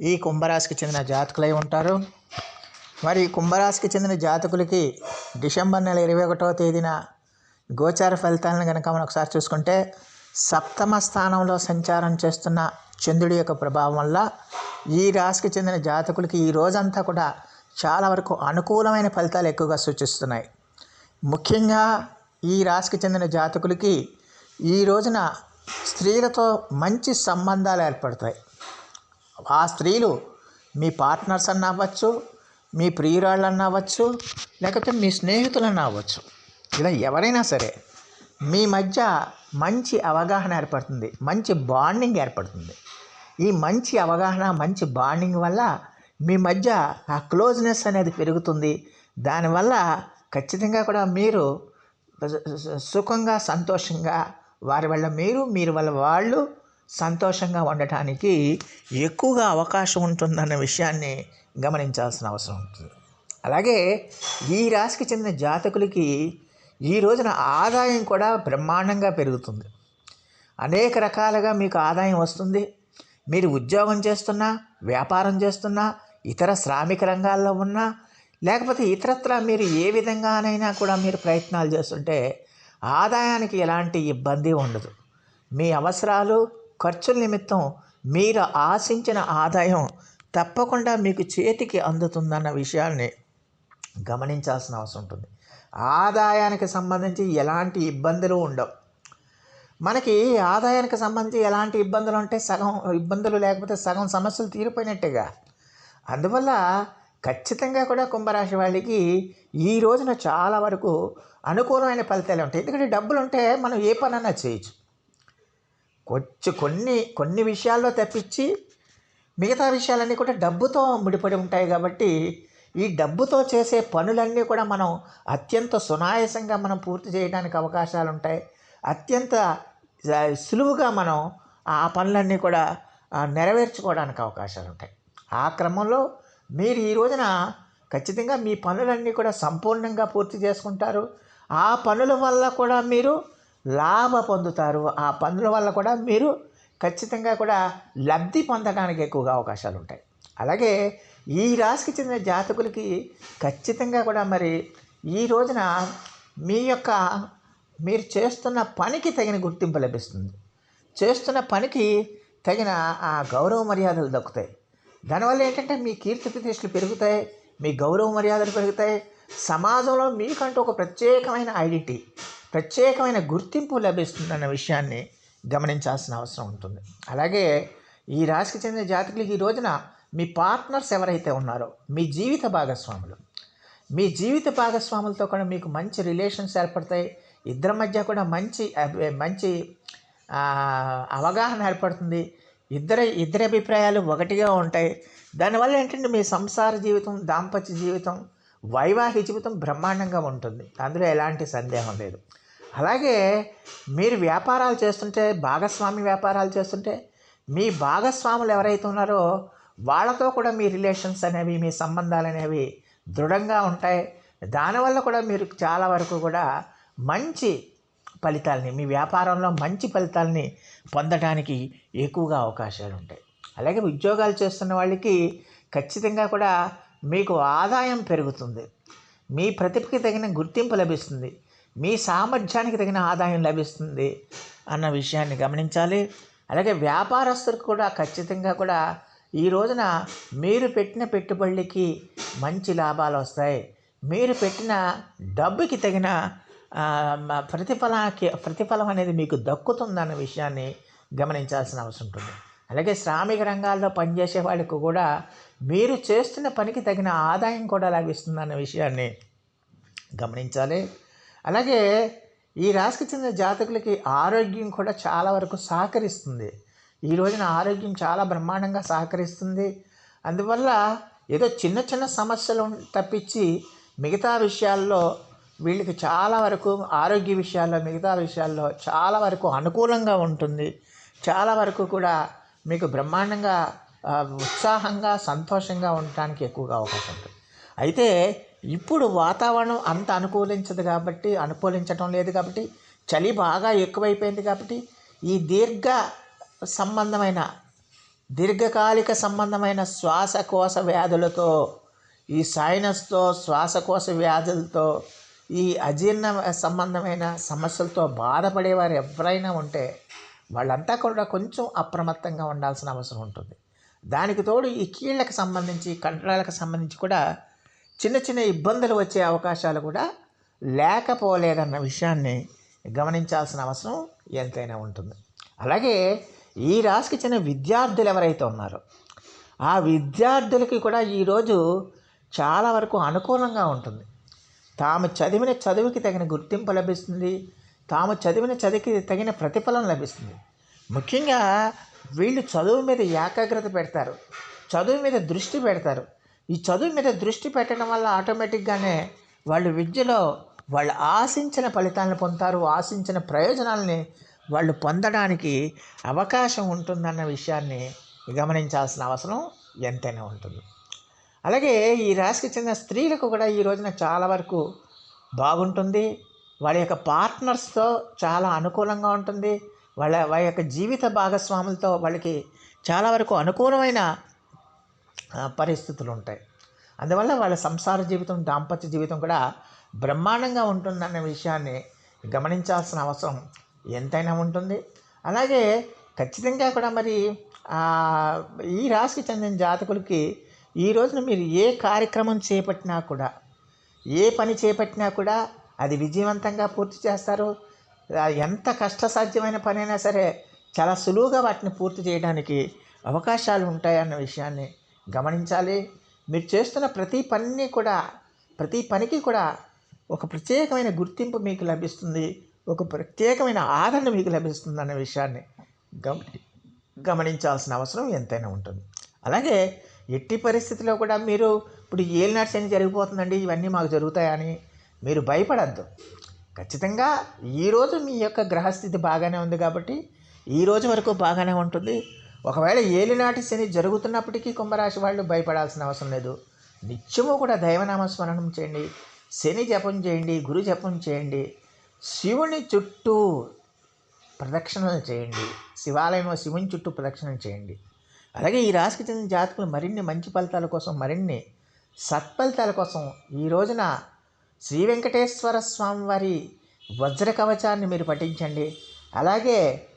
ఈ కుంభరాశికి చెందిన జాతకులై ఉంటారు. మరి కుంభరాశికి చెందిన జాతకులకి డిసెంబర్ నెల ఇరవై ఒకటవ తేదీన గోచార ఫలితాలను కనుక మనం ఒకసారి చూసుకుంటే సప్తమ స్థానంలో సంచారం చేస్తున్న చంద్రుడి యొక్క ప్రభావం వల్ల ఈ రాశికి చెందిన జాతకులకి ఈ రోజంతా కూడా చాలా వరకు అనుకూలమైన ఫలితాలు ఎక్కువగా సూచిస్తున్నాయి. ముఖ్యంగా ఈ రాశికి చెందిన జాతకులకి ఈ రోజున స్త్రీలతో మంచి సంబంధాలు ఏర్పడతాయి. ఆ స్త్రీలు మీ పార్ట్నర్స్ అన్న అవ్వచ్చు మీ ప్రియురాళ్ళు అన్న అవ్వచ్చు లేకపోతే మీ స్నేహితులు అన్న అవ్వచ్చు. ఇలా ఎవరైనా సరే మీ మధ్య మంచి అవగాహన ఏర్పడుతుంది మంచి బాండింగ్ ఏర్పడుతుంది. ఈ మంచి అవగాహన మంచి బాండింగ్ వల్ల మీ మధ్య ఆ క్లోజ్నెస్ అనేది పెరుగుతుంది. దానివల్ల ఖచ్చితంగా కూడా మీరు సుఖంగా సంతోషంగా వారి వల్ల మీరు మీరు వల్ల వాళ్ళు సంతోషంగా ఉండటానికి ఎక్కువగా అవకాశం ఉంటుందన్న విషయాన్ని గమనించాల్సిన అవసరం ఉంటుంది. అలాగే ఈ రాశికి చెందిన జాతకులకి ఈ రోజున ఆదాయం కూడా బ్రహ్మాండంగా పెరుగుతుంది. అనేక రకాలుగా మీకు ఆదాయం వస్తుంది. మీరు ఉద్యోగం చేస్తున్నా వ్యాపారం చేస్తున్నా ఇతర శ్రామిక రంగాల్లో ఉన్నా లేకపోతే ఇతరత్ర మీరు ఏ విధంగానైనా కూడా మీరు ప్రయత్నాలు చేస్తుంటే ఆదాయానికి ఎలాంటి ఇబ్బంది ఉండదు. మీ అవసరాలు ఖర్చుల నిమిత్తం మీరు ఆశించిన ఆదాయం తప్పకుండా మీకు చేతికి అందుతుందన్న విషయాన్ని గమనించాల్సిన అవసరం ఉంటుంది. ఆదాయానికి సంబంధించి ఎలాంటి ఇబ్బందులు ఉండవు. మనకి ఆదాయానికి సంబంధించి ఎలాంటి ఇబ్బందులు ఉంటే సగం ఇబ్బందులు లేకపోతే సగం సమస్యలు తీరిపోయినట్టుగా. అందువల్ల ఖచ్చితంగా కూడా కుంభరాశి వాళ్ళకి ఈ రోజున చాలా వరకు అనుకూలమైన ఫలితాలు ఉంటాయి. ఎందుకంటే డబ్బులు ఉంటే మనం ఏ పనన్నా చేయొచ్చు. కొంచెం కొన్ని కొన్ని విషయాల్లో తప్పించి మిగతా విషయాలన్నీ కూడా డబ్బుతో ముడిపడి ఉంటాయి కాబట్టి ఈ డబ్బుతో చేసే పనులన్నీ కూడా మనం అత్యంత సునాయాసంగా మనం పూర్తి చేయడానికి అవకాశాలు ఉంటాయి. అత్యంత సులువుగా మనం ఆ పనులన్నీ కూడా నెరవేర్చుకోవడానికి అవకాశాలు ఉంటాయి. ఆ క్రమంలో మీరు ఈ రోజున ఖచ్చితంగా మీ పనులన్నీ కూడా సంపూర్ణంగా పూర్తి చేసుకుంటారు. ఆ పనుల వల్ల కూడా మీరు లాభ పొందుతారు. ఆ పనుల వల్ల కూడా మీరు ఖచ్చితంగా కూడా లబ్ధి పొందడానికి ఎక్కువగా అవకాశాలు ఉంటాయి. అలాగే ఈ రాశికి చెందిన జాతకులకి ఖచ్చితంగా కూడా మరి ఈ రోజున మీ యొక్క మీరు చేస్తున్న పనికి తగిన గుర్తింపు లభిస్తుంది. చేస్తున్న పనికి తగిన ఆ గౌరవ మర్యాదలు దక్కుతాయి. దానివల్ల ఏంటంటే మీ కీర్తి ప్రతిష్టలు పెరుగుతాయి మీ గౌరవ మర్యాదలు పెరుగుతాయి. సమాజంలో మీకంటూ ఒక ప్రత్యేకమైన ఐడెంటిటీ ప్రత్యేకమైన గుర్తింపు లభిస్తుందన్న విషయాన్ని గమనించాల్సిన అవసరం ఉంటుంది. అలాగే ఈ రాశికి చెందిన జాతకులకి ఈ రోజున మీ పార్ట్నర్స్ ఎవరైతే ఉన్నారో మీ జీవిత భాగస్వాములు మీ జీవిత భాగస్వాములతో కూడా మీకు మంచి రిలేషన్స్ ఏర్పడతాయి. ఇద్దరి మధ్య కూడా మంచి మంచి అవగాహన ఏర్పడుతుంది. ఇద్దరి ఇద్దరి అభిప్రాయాలు ఒకటిగా ఉంటాయి. దానివల్ల ఏంటంటే మీ సంసార జీవితం దాంపత్య జీవితం వైవాహిక జీవితం బ్రహ్మాండంగా ఉంటుంది. అందులో ఎలాంటి సందేహం లేదు. అలాగే మీరు వ్యాపారాలు చేస్తుంటే భాగస్వామి వ్యాపారాలు చేస్తుంటే మీ భాగస్వాములు ఎవరైతే ఉన్నారో వాళ్ళతో కూడా మీ రిలేషన్స్ అనేవి మీ సంబంధాలు అనేవి దృఢంగా ఉంటాయి. దానివల్ల కూడా మీరు చాలా వరకు కూడా మంచి ఫలితాలని మీ వ్యాపారంలో మంచి ఫలితాలని పొందడానికి ఎక్కువగా అవకాశాలు ఉంటాయి. అలాగే ఉద్యోగాలు చేస్తున్న వాళ్ళకి ఖచ్చితంగా కూడా మీకు ఆదాయం పెరుగుతుంది. మీ ప్రతిభకి తగిన గుర్తింపు లభిస్తుంది. మీ సామర్థ్యానికి తగిన ఆదాయం లభిస్తుంది అన్న విషయాన్ని గమనించాలి. అలాగే వ్యాపారస్తులకు కూడా ఖచ్చితంగా కూడా ఈ రోజున మీరు పెట్టిన పెట్టుబడులకి మంచి లాభాలు వస్తాయి. మీరు పెట్టిన డబ్బుకి తగిన ప్రతిఫలానికి ప్రతిఫలం అనేది మీకు దక్కుతుందన్న విషయాన్ని గమనించాల్సిన అవసరం ఉంటుంది. అలాగే శ్రామిక రంగాల్లో పనిచేసే వాళ్ళకు కూడా మీరు చేస్తున్న పనికి తగిన ఆదాయం కూడా లభిస్తుందన్న విషయాన్ని గమనించాలి. అలాగే ఈ రాశికి చెందిన జాతకులకి ఆరోగ్యం కూడా చాలా వరకు సహకరిస్తుంది. ఈ రోజున ఆరోగ్యం చాలా బ్రహ్మాండంగా సహకరిస్తుంది. అందువల్ల ఏదో చిన్న చిన్న సమస్యలు తప్పించి మిగతా విషయాల్లో వీళ్ళకి చాలా వరకు ఆరోగ్య విషయాల్లో మిగతా విషయాల్లో చాలా వరకు అనుకూలంగా ఉంటుంది. చాలా వరకు కూడా మీకు బ్రహ్మాండంగా ఉత్సాహంగా సంతోషంగా ఉండటానికి ఎక్కువగా అవకాశం ఉంటుంది. అయితే ఇప్పుడు వాతావరణం అంత అనుకూలించదు కాబట్టి అనుకూలించడం లేదు కాబట్టి చలి బాగా ఎక్కువైపోయింది కాబట్టి ఈ దీర్ఘ సంబంధమైన దీర్ఘకాలిక సంబంధమైన శ్వాసకోశ వ్యాధులతో ఈ సైనస్తో శ్వాసకోశ వ్యాధులతో ఈ అజీర్ణ సంబంధమైన సమస్యలతో బాధపడేవారు ఎవరైనా ఉంటే వాళ్ళంతా కూడా కొంచెం అప్రమత్తంగా ఉండాల్సిన అవసరం ఉంటుంది. దానికి తోడు ఈ కీళ్ళకి సంబంధించి కండరాలకు సంబంధించి కూడా చిన్న చిన్న ఇబ్బందులు వచ్చే అవకాశాలు కూడా లేకపోలేదన్న విషయాన్ని గమనించాల్సిన అవసరం ఎంతైనా ఉంటుంది. అలాగే ఈ రాశికి చెందిన విద్యార్థులు ఎవరైతే ఉన్నారో ఆ విద్యార్థులకి కూడా ఈరోజు చాలా వరకు అనుకూలంగా ఉంటుంది. తాము చదివిన చదువుకి తగిన గుర్తింపు లభిస్తుంది. తాము చదివిన చదివికి తగిన ప్రతిఫలం లభిస్తుంది. ముఖ్యంగా వీళ్ళు చదువు మీద ఏకాగ్రత పెడతారు. చదువు మీద దృష్టి పెడతారు. ఈ చదువు మీద దృష్టి పెట్టడం వల్ల ఆటోమేటిక్గానే వాళ్ళు విద్యలో వాళ్ళు ఆశించిన ఫలితాలను పొందుతారు ఆశించిన ప్రయోజనాలని వాళ్ళు పొందడానికి అవకాశం ఉంటుందన్న విషయాన్ని గమనించాల్సిన అవసరం ఎంతైనా ఉంటుంది. అలాగే ఈ రాశికి చెందిన స్త్రీలకు కూడా ఈ రోజున చాలా వరకు బాగుంటుంది. వాళ్ళ యొక్క పార్ట్నర్స్తో చాలా అనుకూలంగా ఉంటుంది. వాళ్ళ వాళ్ళ యొక్క జీవిత భాగస్వాములతో వాళ్ళకి చాలా వరకు అనుకూలమైన పరిస్థితులు ఉంటాయి అందువల్ల వాళ్ళ సంసార జీవితం దాంపత్య జీవితం కూడా బ్రహ్మాండంగా ఉంటుందన్న విషయాన్ని గమనించాల్సిన అవసరం ఎంతైనా ఉంటుంది. అలాగే ఖచ్చితంగా కూడా మరి ఈ రాశికి చెందిన జాతకులకి ఈ రోజున మీరు ఏ కార్యక్రమం చేపట్టినా కూడా ఏ పని చేపట్టినా కూడా అది విజయవంతంగా పూర్తి చేస్తారు. ఎంత కష్టసాధ్యమైన పనైనా సరే చాలా సులువుగా వాటిని పూర్తి చేయడానికి అవకాశాలు ఉంటాయన్న విషయాన్ని గమనించాలి. మీరు చేస్తున్న ప్రతి పనిని కూడా ప్రతి పనికి కూడా ఒక ప్రత్యేకమైన గుర్తింపు మీకు లభిస్తుంది. ఒక ప్రత్యేకమైన ఆదరణ మీకు లభిస్తుంది అనే విషయాన్ని గమని గమనించాల్సిన అవసరం ఎంతైనా ఉంటుంది. అలాగే ఎట్టి పరిస్థితిలో కూడా మీరు ఇప్పుడు ఏలినాటి శని జరిగిపోతుందండి ఇవన్నీ మాకు జరుగుతాయని మీరు భయపడద్దు. ఖచ్చితంగా ఈరోజు మీ యొక్క గ్రహస్థితి బాగానే ఉంది కాబట్టి ఈ రోజు వరకు బాగానే ఉంటుంది. ఒకవేళ ఏలినాటి శని జరుగుతున్నప్పటికీ కుంభరాశి వాళ్ళు భయపడాల్సిన అవసరం లేదు. నిత్యము కూడా దైవనామ స్మరణం చేయండి. శని జపం చేయండి గురు జపం చేయండి. శివుని చుట్టూ ప్రదక్షిణలు చేయండి. శివాలయంలో శివుని చుట్టూ ప్రదక్షిణలు చేయండి. అలాగే ఈ రాశికి చెందిన జాతకులు మరిన్ని మంచి ఫలితాల కోసం మరిన్ని సత్ఫలితాల కోసం ఈ రోజున శ్రీ వెంకటేశ్వర స్వామి వారి వజ్ర కవచాన్ని మీరు పఠించండి. అలాగే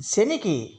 శనికి